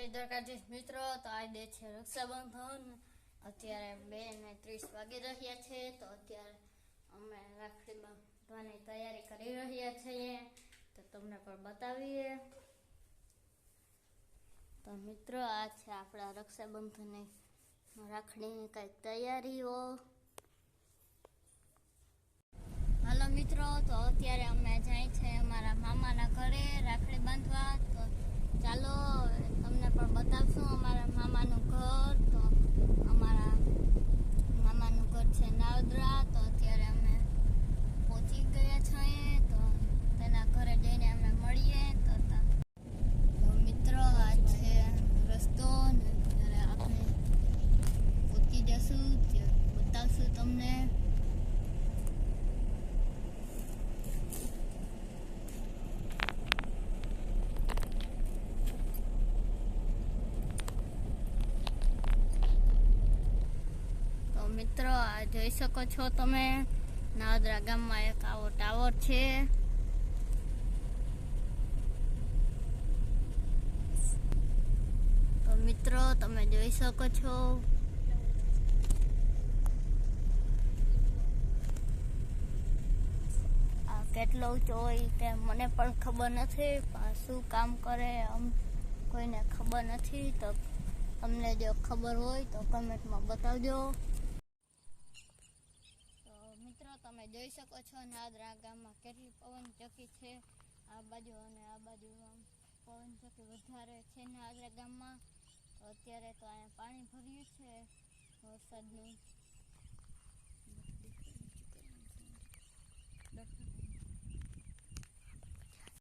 જય દ્વારકાધીશ મિત્રો તો આજે છે રક્ષાબંધન અત્યારે બે ને ત્રીસ વાગી રહ્યા છે તો અત્યારે અમે રાખડી બાંધવાની તૈયારી કરી રહ્યા છીએ તો તમને પણ બતાવીએ તો મિત્રો આ છે આપણા રક્ષાબંધનની રાખડીની કંઈક તૈયારીઓ હાલો મિત્રો તો અત્યારે અમે જાય છે મિત્રો, આ જોઈ શકો છો તમે. નાવદરા ગામમાં એક આવો ટાવર છે. તો મિત્રો, તમે જોઈ શકો છો. કેટલો ઊંચો હોય તે મને પણ ખબર નથી, પણ શું કામ કરે આમ કોઈને ખબર નથી. તો તમને જો ખબર હોય તો કમેન્ટમાં બતાવજો. તમે જોઈ શકો છો નાદરા ગામમાં કેટલી પવન ચક્કી છે. આ બાજુ અને આ બાજુ આમ પવન ચક્કી વધારે છે નાદરા ગામમાં તો અત્યારે તો અહીંયા પાણી ભર્યું છે વરસાદનું.